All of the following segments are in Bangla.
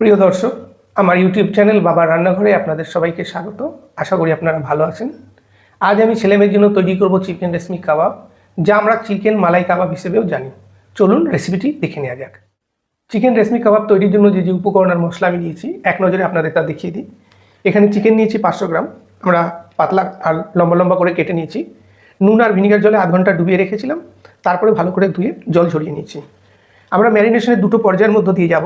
প্রিয় দর্শক, আমার ইউটিউব চ্যানেল বাবা রান্নাঘরে আপনাদের সবাইকে স্বাগত। আশা করি আপনারা ভালো আছেন। আজ আমি ছেলেমেয়ের জন্য তৈরি করব চিকেন রেশমি কাবাব, যা আমরা চিকেন মালাই কাবাব হিসেবেও জানি। চলুন রেসিপিটি দেখে নেওয়া যাক। চিকেন রেশমি কাবাব তৈরির জন্য যে যে উপকরণ আর মশলা আমি নিয়েছি এক নজরে আপনাদের তা দেখিয়ে দিই। এখানে চিকেন নিয়েছি পাঁচশো গ্রাম। আমরা পাতলা আর লম্বা লম্বা করে কেটে নিয়েছি। নুন আর ভিনিগার জলে আধ ঘণ্টা ডুবিয়ে রেখেছিলাম। তারপরে ভালো করে ধুয়ে জল ঝরিয়ে নিয়েছি। আমরা ম্যারিনেশনের দুটো পর্যায়ের মধ্যে দিয়ে যাব।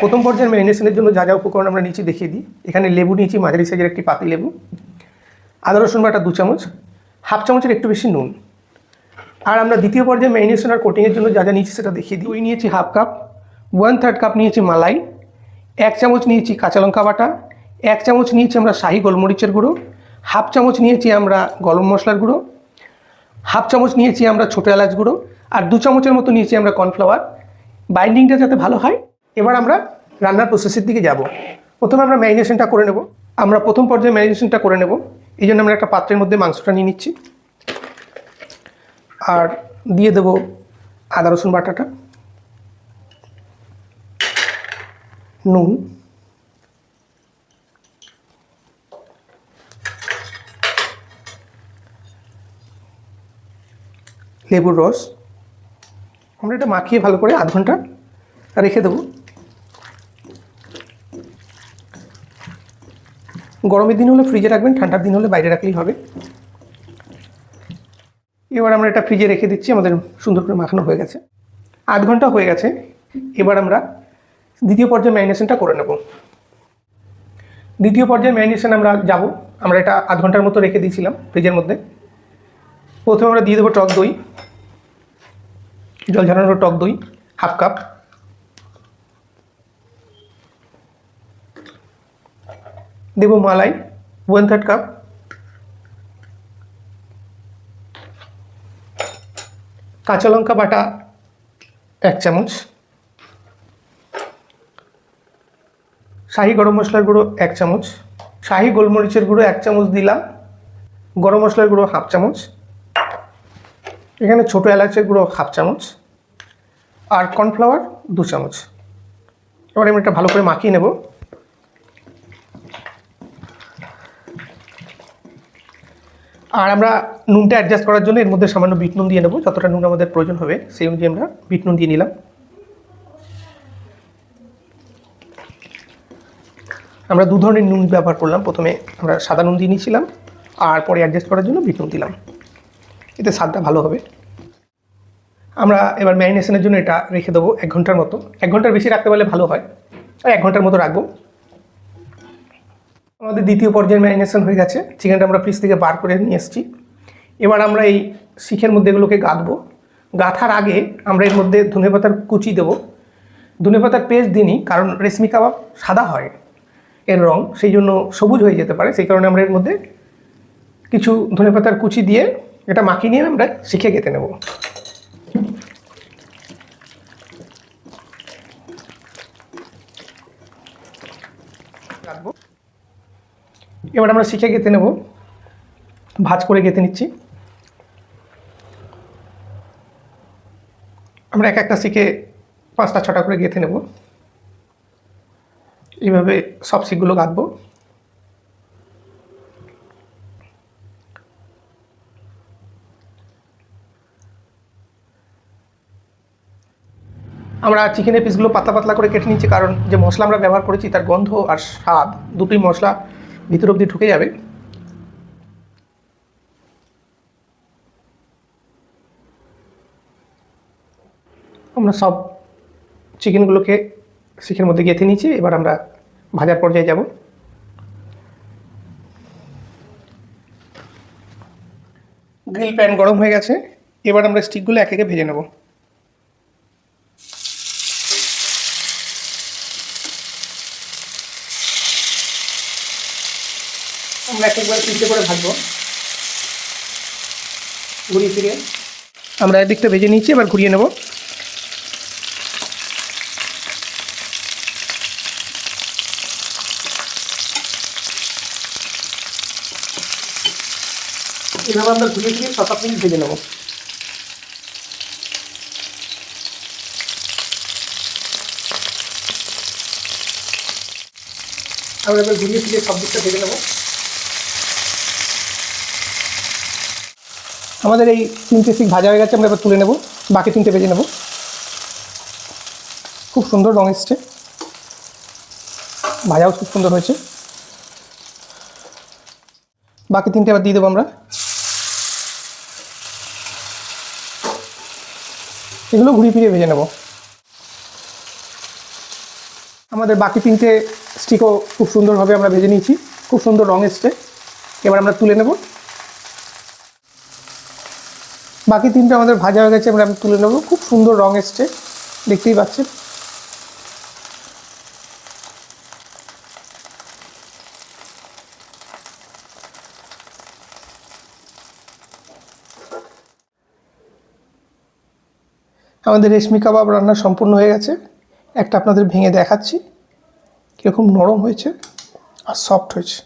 প্রথম পর্যায়ের ম্যারিনেশনের জন্য যা যা উপকরণ আমরা নিচে দেখিয়ে দিই। এখানে লেবু নিয়েছি, মাঝারি সাইজের একটি পাতি লেবু, আদা, রসুন বাটা দু চামচ, হাফ চামচের একটু বেশি নুন। আর আমরা দ্বিতীয় পর্যায়ে ম্যারিনেশন আর কোটিংয়ের জন্য যা যা নিয়েছি সেটা দেখিয়ে দিই। ওই নিয়েছি half cup one third cup নিয়েছি মালাই, এক চামচ নিয়েছি কাঁচা লঙ্কা বাটা, এক চামচ নিয়েছি আমরা শাহি গোলমরিচের গুঁড়ো, হাফ চামচ নিয়েছি আমরা গরম মশলার গুঁড়ো, হাফ চামচ নিয়েছি আমরা ছোটো এলাচ গুঁড়ো, আর দু চামচের মতো নিয়েছি আমরা কর্নফ্লাওয়ার বাইন্ডিংটা যাতে ভালো হয়। এবার আমরা রান্নার প্রসেসের দিকে যাব। প্রথমে আমরা ম্যারিনেশনটা করে নেব। আমরা প্রথম পর্যায়ে ম্যারিনেশনটা করে নেব। এই জন্য আমরা একটা পাত্রের মধ্যে মাংসটা নিয়ে নিচ্ছি। আর দিয়ে দেব আদা, রসুন বাটাটা। নুন। লেবুর রস। আমরা এটা মাখিয়ে ভালো করে আধ ঘণ্টা রেখে দেবো। গরমের দিন হলে ফ্রিজে রাখবেন, ঠান্ডার দিন হলে বাইরে রাখলেই হবে। এবার আমরা এটা ফ্রিজে রেখে দিচ্ছি, আমাদের সুন্দর করে মাখানো হয়ে গেছে। আধ ঘণ্টা হয়ে গেছে, এবার আমরা দ্বিতীয় পর্যায়ে ম্যারিনেশনটা করে নেব। দ্বিতীয় পর্যায়ে ম্যারিনেশন আমরা যাব, আমরা এটা আধ ঘণ্টার মতো রেখে দিয়েছিলাম ফ্রিজের মধ্যে। প্রথমে আমরা দিয়ে দেবো টক দই। জল ঝরানো টক দই, হাফ কাপ। দেব মালাই ওয়ান থার্ড কাপ কাঁচা লঙ্কা বাটা, এক চামচ। শাহি গরম মশলার গুঁড়ো, এক চামচ। শাহি গোলমরিচের গুঁড়ো, এক চামচ দিলাম। গরম মশলার গুঁড়ো, হাফ চামচ। এখানে ছোটো এলাচের গুঁড়ো হাফ চামচ আর কর্নফ্লাওয়ার দু চামচ। এবার আমি এটা ভালো করে মাখিয়ে নেব। আর আমরা নুনটা অ্যাডজাস্ট করার জন্য এর মধ্যে সামান্য বিট নুন দিয়ে নেব, যতটা নুন আমাদের প্রয়োজন হবে, সেই অনুযায়ী আমরা বিট নুন দিয়ে নিলাম। আমরা দু ধরনের নুন ব্যবহার করলাম। প্রথমে আমরা সাদা নুন দিয়ে নিয়েছিলাম, আর পরে অ্যাডজাস্ট করার জন্য বিট নুন দিলাম। এতে স্বাদটা ভালো হবে। আমরা এবার ম্যারিনেশনের জন্য এটা রেখে দেবো এক ঘণ্টার মতো। এক ঘণ্টার বেশি রাখতে পারলে ভালো হয়। আর এক ঘণ্টার মতো রাখব। আমাদের দ্বিতীয় পর্যায়ের ম্যারিনেশন হয়ে গেছে। চিকেনটা আমরা ফ্রিজ থেকে বার করে নিয়ে এসেছি। এবার আমরা এই শিখের মধ্যে এগুলোকে গাঁথবো। গাঁথার আগে আমরা এর মধ্যে ধনে পাতার কুচি দেবো। ধনে পাতার পেস্ট দিনই, কারণ রেশমি কাবাব সাদা হয়, এর রং সেই জন্য সবুজ হয়ে যেতে পারে। সেই কারণে আমরা এর মধ্যে কিছু ধনে পাতার কুচি দিয়ে এটা মাখিয়ে নিয়ে আমরা শিখে গেতে নেব। এবার আমরা শিখে গেতে নেব। ভাজ করে গেতে নিচ্ছি। আমরা এক একটা শিখে পাঁচটা ছটা করে গেঁথে নেব। এইভাবে সব শিখগুলো গাঁথবো। আমরা চিকেনের পিসগুলো পাতলা পাতলা করে কেটে নিচ্ছি, কারণ যে মশলা আমরা ব্যবহার করেছি তার গন্ধ আর স্বাদ দুটোই মশলা ভিতর অবধি ঢুকে যাবে। আমরা সব চিকেনগুলোকে শিখের মধ্যে গেঁথে নিয়েছি, এবার আমরা ভাজার পর্যায়ে যাব। গ্রিল প্যান গরম হয়ে গেছে, এবার আমরা স্টিকগুলো এক একে ভেজে নেব। আমরা এক একবার পিঠে করে ভাজবো। ঘুরিয়ে ফিরে আমরা একদিকটা ভেজে নিয়েছি এবার ঘুরিয়ে নেব। এভাবে আমরা ঘুরিয়ে ফিরিয়ে ছ সাত মিনিট ভেজে নেব। আমরা এবার ঘুরিয়ে ফিরিয়ে সব দিকটা ভেজে নেব। আমাদের এই তিনটে শিক ভাজা হয়ে গেছে, আমরা এবার তুলে নেব। বাকি তিনটে ভেজে নেব। খুব সুন্দর রং এসছে। ভাজাও খুব সুন্দর হয়েছে। বাকি তিনটে এবার দিয়ে দেবো আমরা। এগুলো ঘুরিয়ে ফিরিয়ে ভেজে নেব। আমাদের বাকি তিনটে স্টিকও খুব সুন্দরভাবে আমরা ভেজে নিয়েছি। খুব সুন্দর রং এসছে। এবার আমরা তুলে নেব। বাকি তিনটে আমাদের ভাজা হয়ে গেছে আমরা তুলে নেব। খুব সুন্দর রং এসছে, দেখতেই পাচ্ছেন। আমাদের রেশমি কাবাব রান্না সম্পূর্ণ হয়ে গেছে। একটা আপনাদের ভেঙে দেখাচ্ছি, কীরকম নরম হয়েছে আর সফট হয়েছে।